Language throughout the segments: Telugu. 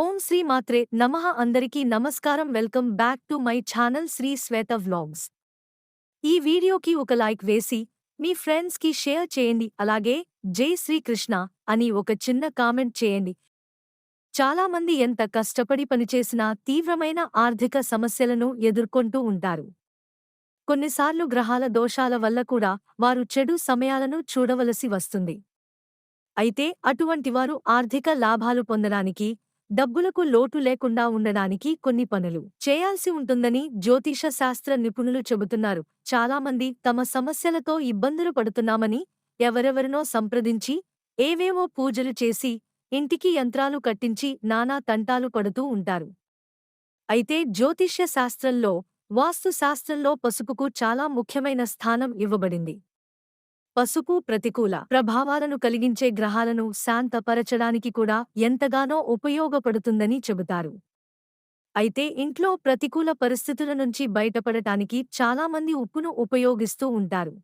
ఓం శ్రీ మాత్రే నమః. అందరికీ నమస్కారం. Welcome back to my channel Shri Shweta vlogs. ఈ వీడియోకి ఒక లైక్ వేసి మీ ఫ్రెండ్స్కి షేర్ చేయండి. అలాగే జై శ్రీకృష్ణ అని ఒక చిన్న కామెంట్ చేయండి. చాలా మంది ఎంత కష్టపడి పనిచేసినా తీవ్రమైన ఆర్థిక సమస్యలను ఎదుర్కొంటూ ఉంటారు. కొన్నిసార్లు గ్రహాల దోషాల వల్ల కూడా వారు చెడు సమయాలను చూడవలసి వస్తుంది. అయితే అటువంటివారు ఆర్థిక లాభాలు పొందడానికి డబ్బులకు లోటు లేకుండా ఉండడానికి కొన్ని పనులు. చేయాల్సి ఉంటుందని జ్యోతిష శాస్త్ర నిపుణులు చెబుతున్నారు. చాలామంది తమ సమస్యలతో ఇబ్బందులు పడుతున్నామని ఎవరెవరినో సంప్రదించి ఏవేవో పూజలు చేసి ఇంటికి యంత్రాలు కట్టించి నానా తంటాలు పడుతూ ఉంటారు. అయితే జ్యోతిష్య శాస్త్రంలో వాస్తు శాస్త్రంలో పసుపుకు చాలా ముఖ్యమైన స్థానం ఇవ్వబడింది. పసుపు ప్రతికూల ప్రభావాలను కలిగించే గ్రహాలను శాంతపరచడానికి కూడా ఎంతగానో ఉపయోగపడుతుందని చెబుతారు. అయితే ఇంట్లో ప్రతికూల పరిస్థితుల నుంచి బయటపడటానికి చాలామంది ఉప్పును ఉపయోగిస్తూ ఉంటారు.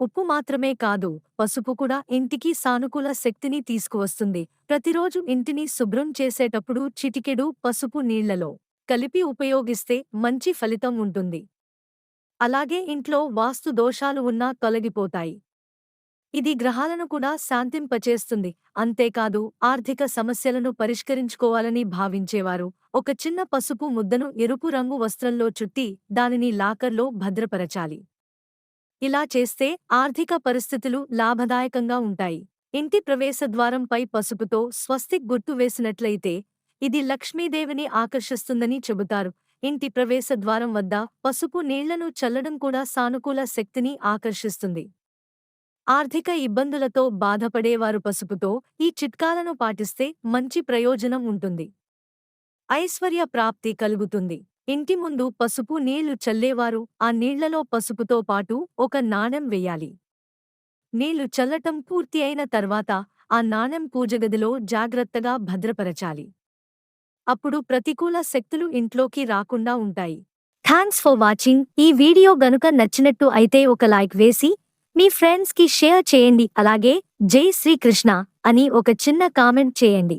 ఉప్పు మాత్రమే కాదు పసుపు కూడా ఇంటికి సానుకూల శక్తిని తీసుకువస్తుంది. ప్రతిరోజు ఇంటిని శుభ్రం చేసేటప్పుడు చిటికెడు పసుపు నీళ్ళలో కలిపి ఉపయోగిస్తే మంచి ఫలితం ఉంటుంది. అలాగే ఇంట్లో వాస్తు దోషాలు ఉన్నా తొలగిపోతాయి. ఇది గ్రహాలను కూడా శాంతింపచేస్తుంది. అంతేకాదు ఆర్థిక సమస్యలను పరిష్కరించుకోవాలని భావించేవారు. ఒక చిన్న పసుపు ముద్దను ఎరుపు రంగు వస్త్రంలో చుట్టి దానిని లాకర్లో భద్రపరచాలి. ఇలా చేస్తే ఆర్థిక పరిస్థితులు లాభదాయకంగా ఉంటాయి. ఇంటి ప్రవేశద్వారంపై పసుపుతో స్వస్తిక్ గుర్తు వేసినట్లయితే ఇది లక్ష్మీదేవిని ఆకర్షిస్తుందని చెబుతారు. ఇంటి ప్రవేశద్వారం వద్ద పసుపు నీళ్ళను చల్లడం కూడా సానుకూల శక్తిని ఆకర్షిస్తుంది. ఆర్థిక ఇబ్బందులతో బాధపడేవారు పసుపుతో ఈ చిట్కాలను పాటిస్తే మంచి ప్రయోజనం ఉంటుంది. ఐశ్వర్య ప్రాప్తి కలుగుతుంది. ఇంటి ముందు పసుపు నీళ్ళు చల్లేవారు ఆ నీళ్ళలో పసుపుతో పాటు ఒక నాణెం వెయ్యాలి నీళ్ళు చల్లటం పూర్తి అయిన తర్వాత ఆ నాణెం పూజగదిలో జాగ్రత్తగా భద్రపరచాలి. అప్పుడు ప్రతికూల శక్తులు ఇంట్లోకి రాకుండా ఉంటాయి. థ్యాంక్స్ ఫర్ వాచింగ్ ఈ వీడియో గనుక నచ్చినట్టు అయితే ఒక లైక్ వేసి మీ ఫ్రెండ్స్కి షేర్ చేయండి. అలాగే జై శ్రీకృష్ణ అని ఒక చిన్న కామెంట్ చేయండి.